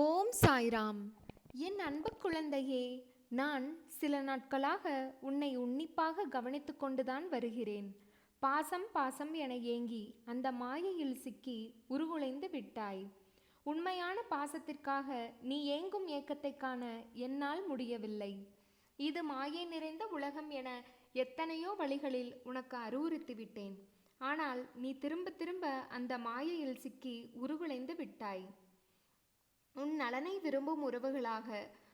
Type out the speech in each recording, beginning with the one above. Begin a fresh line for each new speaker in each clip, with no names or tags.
ஓம் சாய்ராம். என் அன்பு குழந்தையே நான் சில நாட்களாக உன்னை உன்னிப்பாக கவனித்து கொண்டுதான் வருகிறேன். பாசம் பாசம் என ஏங்கி அந்த மாயையில் சிக்கி உருகுலைந்து விட்டாய். உண்மையான பாசத்திற்காக நீ ஏங்கும் ஏக்கத்தை காண என்னால் முடியவில்லை. இது மாயை நிறைந்த உலகம் என எத்தனையோ வழிகளில் உனக்கு அறிவுறுத்தி விட்டேன். ஆனால் நீ திரும்ப திரும்ப அந்த மாயையில் சிக்கி உருகுலைந்து விட்டாய். உன் நலனை விரும்பும் உறவுகளாக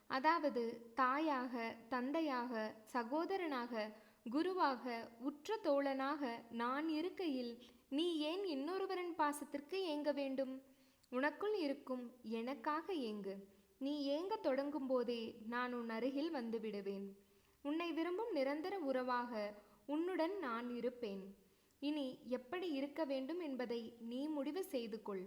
அதாவது தாயாக தந்தையாக சகோதரனாக குருவாக உற்ற தோழனாக நான் இருக்கையில் நீ ஏன் இன்னொருவரின் பாசத்திற்கு ஏங்க வேண்டும்? உனக்குள் இருக்கும் எனக்காக ஏங்கு. நீ ஏங்க தொடங்கும் போதே நான் உன் அருகில் வந்துவிடுவேன் உன்னை விரும்பும் நிரந்தர உறவாக உன்னுடன் நான் இருப்பேன். இனி எப்படி இருக்க வேண்டும் என்பதை நீ முடிவு செய்து கொள்.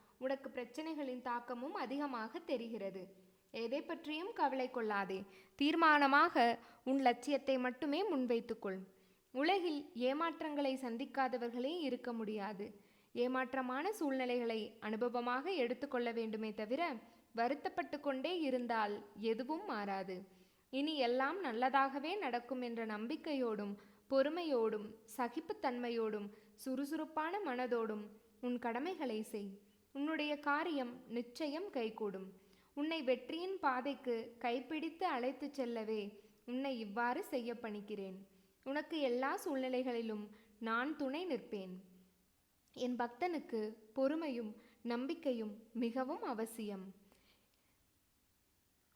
உனக்கு பிரச்சனைகளின் தாக்கமும் அதிகமாக தெரிகிறது. எதை பற்றியும் கவலை கொள்ளாதே. தீர்மானமாக உன் லட்சியத்தை மட்டுமே முன்வைத்துக்கொள். உலகில் ஏமாற்றங்களை சந்திக்காதவர்களே இருக்க முடியாது. ஏமாற்றமான சூழ்நிலைகளை அனுபவமாக எடுத்துக்கொள்ள வேண்டுமே தவிர வருத்தப்பட்டு கொண்டே இருந்தால் எதுவும் மாறாது. இனி எல்லாம் நல்லதாகவே நடக்கும் என்ற நம்பிக்கையோடும் பொறுமையோடும் சகிப்புத்தன்மையோடும் சுறுசுறுப்பான மனதோடும் உன் கடமைகளை செய். உன்னுடைய காரியம் நிச்சயம் கைகூடும். உன்னை வெற்றியின் பாதைக்கு கைப்பிடித்து அழைத்துச் செல்லவே உன்னை இவ்வாறு செய்ய பணிக்கிறேன் உனக்கு எல்லா சூழ்நிலைகளிலும் நான் துணை நிற்பேன். என் பக்தனுக்கு பொறுமையும் நம்பிக்கையும் மிகவும் அவசியம்.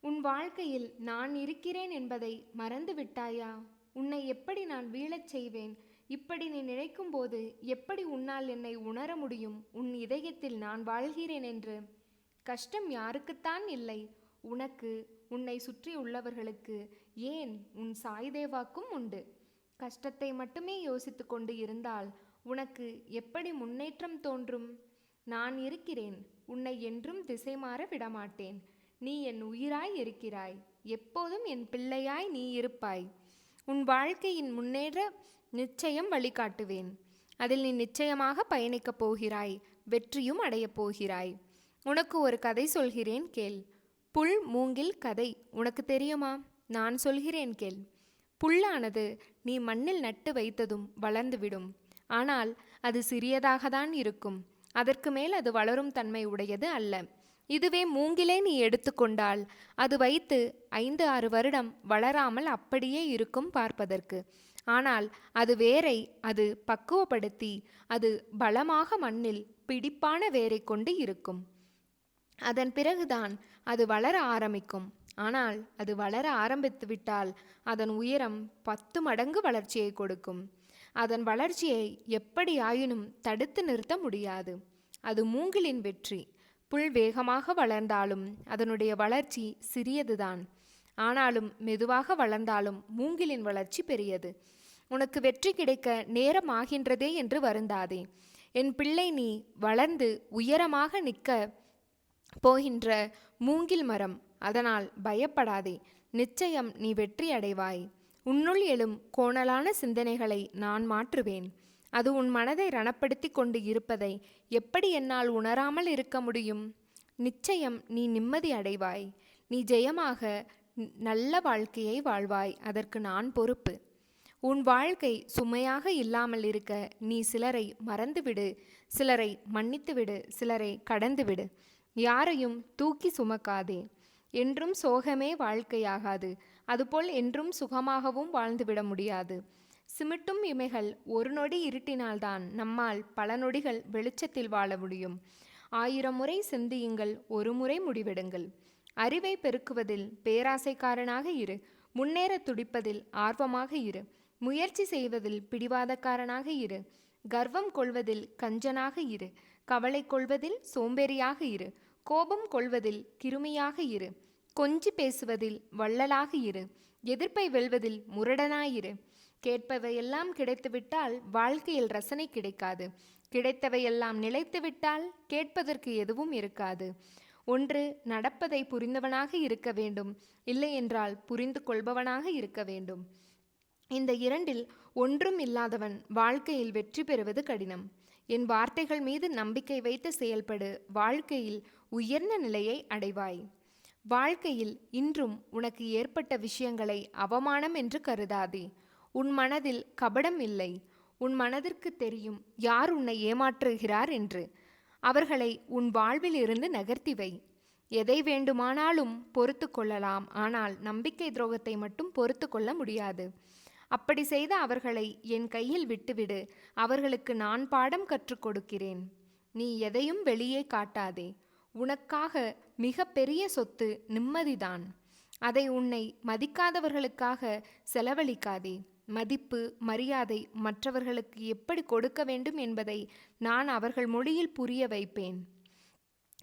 உன் வாழ்க்கையில் நான் இருக்கிறேன் என்பதை மறந்து விட்டாயா உன்னை எப்படி நான் வீழச் செய்வேன்? இப்படி நீ நினைக்கும் போது எப்படி உன்னால் என்னை உணர முடியும்? உன் இதயத்தில் நான் வாழ்கிறேன் என்று. கஷ்டம் யாருக்குத்தான் இல்லை. உனக்கு உன்னை சுற்றி உள்ளவர்களுக்கு ஏன் உன் சாய்தேவாக்கும் உண்டு? கஷ்டத்தை மட்டுமே யோசித்து கொண்டு இருந்தால் உனக்கு எப்படி முன்னேற்றம் தோன்றும்? நான் இருக்கிறேன். உன்னை என்றும் திசை மாற விடமாட்டேன். நீ என் உயிராய் இருக்கிறாய். எப்போதும் என் பிள்ளையாய் நீ இருப்பாய். உன் வாழ்க்கையின் முன்னேற நிச்சயம் வழிகாட்டுவேன். அதில் நீ நிச்சயமாக பயணிக்கப் போகிறாய் வெற்றியும் அடையப் போகிறாய். உனக்கு ஒரு கதை சொல்கிறேன் கேள். புல் மூங்கில் கதை உனக்கு தெரியுமா? நான் சொல்கிறேன் கேள். புல்லானது நீ மண்ணில் நட்டு வைத்ததும் வளர்ந்துவிடும். ஆனால் அது சிறியதாக தான் இருக்கும். அதற்கு மேல் அது வளரும் தன்மை உடையது அல்ல. இதுவே மூங்கிலே நீ எடுத்துக்கொண்டால் அது வைத்து ஐந்து ஆறு வருடம் வளராமல் அப்படியே இருக்கும் பார்ப்பதற்கு. ஆனால் அது வேரை அது பக்குவப்படுத்தி அது பலமாக மண்ணில் பிடிப்பான வேரை கொண்டு இருக்கும். அதன் பிறகுதான் அது வளர ஆரம்பிக்கும். ஆனால் அது வளர ஆரம்பித்து விட்டால் அதன் உயரம் பத்து மடங்கு வளர்ச்சியை கொடுக்கும். அதன் வளர்ச்சியை எப்படி ஆயினும் தடுத்து நிறுத்த முடியாது. அது மூங்கிலின் வெற்றி. புல் வேகமாக வளர்ந்தாலும் அதனுடைய வளர்ச்சி சிறியதுதான். ஆனாலும் மெதுவாக வளர்ந்தாலும் மூங்கிலின் வளர்ச்சி பெரியது. உனக்கு வெற்றி கிடைக்க நேரம் ஆகின்றதே என்று வருந்தாதே. என் பிள்ளை நீ வளர்ந்து உயரமாக நிற்க போகின்ற மூங்கில் மரம் அதனால் பயப்படாதே. நிச்சயம் நீ வெற்றி அடைவாய். உன்னுள் எழும் கோணலான சிந்தனைகளை நான் மாற்றுவேன். அது உன் மனதை ரணப்படுத்தி கொண்டு இருப்பதை எப்படி என்னால் உணராமல் இருக்க முடியும்? நிச்சயம் நீ நிம்மதி அடைவாய். நீ ஜெயமாக நல்ல வாழ்க்கையை வாழ்வாய் அதற்கு நான் பொறுப்பு. உன் வாழ்க்கை சுமையாக இல்லாமல் இருக்க நீ சிலரை மறந்துவிடு சிலரை மன்னித்துவிடு சிலரை கடந்துவிடு. யாரையும் தூக்கி சுமக்காதே. என்றும் சோகமே வாழ்க்கையாகாது. அதுபோல் என்றும் சுகமாகவும் வாழ்ந்துவிட முடியாது. சிமிட்டும் இமைகள் ஒரு நொடி இருட்டினால்தான் நம்மால் பல நொடிகள் வெளிச்சத்தில் வாழ முடியும். ஆயிரம் முறை சிந்தியுங்கள் ஒரு முறை முடிவெடுங்கள். அறிவை பெருக்குவதில் பேராசைக்காரனாக இரு. முன்னேற துடிப்பதில் ஆர்வமாக இரு. முயற்சி செய்வதில் பிடிவாதக்காரனாக இரு. கர்வம் கொள்வதில் கஞ்சனாக இரு. கவலை கொள்வதில் சோம்பேறியாக இரு. கோபம் கொள்வதில் கிருமியாக இரு. கொஞ்சி பேசுவதில் வள்ளலாக இரு. எதிர்ப்பை வெல்வதில் முரடனாயிரு. கேட்பவையெல்லாம் கிடைத்துவிட்டால் வாழ்க்கையில் ரசனை கிடைக்காது. கிடைத்தவையெல்லாம் நிலைத்துவிட்டால் கேட்பதற்கு எதுவும் இருக்காது. ஒன்று நடப்பதை புரிந்தவனாக இருக்க வேண்டும். இல்லையென்றால் புரிந்து கொள்பவனாக இருக்க வேண்டும். இந்த இரண்டில் ஒன்றும் இல்லாதவன் வாழ்க்கையில் வெற்றி பெறுவது கடினம். என் வார்த்தைகள் மீது நம்பிக்கை வைத்து செயல்படு. வாழ்க்கையில் உயர்ந்த நிலையை அடைவாய். வாழ்க்கையில் இன்றும் உனக்கு ஏற்பட்ட விஷயங்களை அவமானம் என்று கருதாதே. உன் மனதில் கபடம் இல்லை. உன் மனதிற்கு தெரியும் யார் உன்னை ஏமாற்றுகிறார் என்று. அவர்களை உன் வாழ்வில் இருந்து நகர்த்தி வை. எதை வேண்டுமானாலும் பொறுத்து கொள்ளலாம். ஆனால் நம்பிக்கை துரோகத்தை மட்டும் பொறுத்து கொள்ள முடியாது. அப்படி செய்த அவர்களை என் கையில் விட்டுவிடு. அவர்களுக்கு நான் பாடம் கற்றுக் கொடுக்கிறேன். நீ எதையும் வெளியே காட்டாதே. உனக்காக மிக பெரிய சொத்து நிம்மதிதான். அதை உன்னை மதிக்காதவர்களுக்காக செலவழிக்காதே. மதிப்பு மரியாதை மற்றவர்களுக்கு எப்படி கொடுக்க வேண்டும் என்பதை நான் அவர்கள் மொழியில் புரிய வைப்பேன்.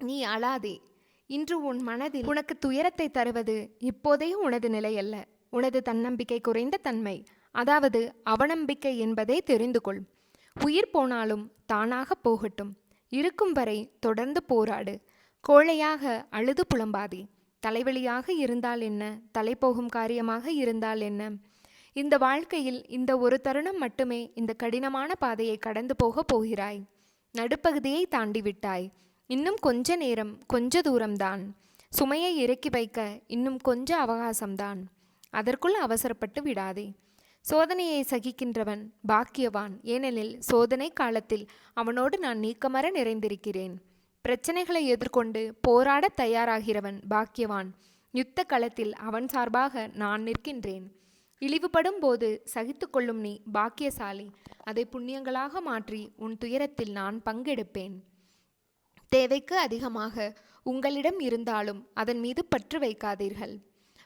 நீ அழாதே இன்று உன் மனதில் உனக்கு துயரத்தை தருவது இப்போதைய உனது நிலை அல்ல உனது தன்னம்பிக்கை குறைந்த தன்மை அதாவது அவநம்பிக்கை என்பதை தெரிந்து கொள். உயிர் போனாலும் தானாக போகட்டும். இருக்கும் வரை தொடர்ந்து போராடு. கோழையாக அழுது புலம்பாதே. தலைவலியாக இருந்தால் என்ன? தலை போகும் காரியமாக இருந்தால் என்ன? இந்த வாழ்க்கையில் இந்த ஒரு தருணம் மட்டுமே இந்த கடினமான பாதையை கடந்து போக போகிறாய். நடுப்பகுதியை தாண்டி விட்டாய். இன்னும் கொஞ்ச நேரம் கொஞ்ச தூரம்தான். சுமையை இறக்கி வைக்க இன்னும் கொஞ்ச அவகாசம்தான். அதற்குள் அவசரப்பட்டு விடாதே. சோதனையை சகிக்கின்றவன் பாக்கியவான். ஏனெனில் சோதனை காலத்தில் அவனோடு நான் நீக்கமர நிறைந்திருக்கிறேன். பிரச்சனைகளை எதிர்கொண்டு போராட தயாராகிறவன் பாக்கியவான். யுத்த களத்தில் அவன் சார்பாக நான் நிற்கின்றேன். இழிவுபடும் போது சகித்து கொள்ளும் நீ பாக்கியசாலி. அதை புண்ணியங்களாக மாற்றி உன் துயரத்தில் நான் பங்கெடுப்பேன். தேவைக்கு அதிகமாக உங்களிடம் இருந்தாலும் அதன் மீது பற்று வைக்காதீர்கள்.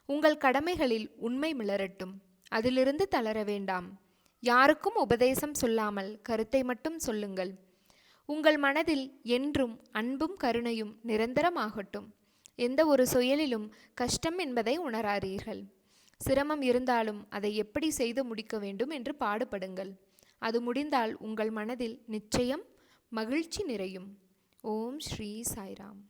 உங்கள் கடமைகளில் உண்மை மிளரட்டும். அதிலிருந்து தளர வேண்டாம். யாருக்கும் உபதேசம் சொல்லாமல் கருத்தை மட்டும் சொல்லுங்கள். உங்கள் மனதில் என்றும் அன்பும் கருணையும் நிரந்தரமாகட்டும். எந்த ஒரு சுயலிலும் கஷ்டம் என்பதை உணராதீர்கள். சிரமம் இருந்தாலும் அதை எப்படி செய்து முடிக்க வேண்டும் என்று பாடுபடுங்கள். அது முடிந்தால் உங்கள் மனதில் நிச்சயம் மகிழ்ச்சி நிறையும். ஓம் ஸ்ரீ சாய்ராம்.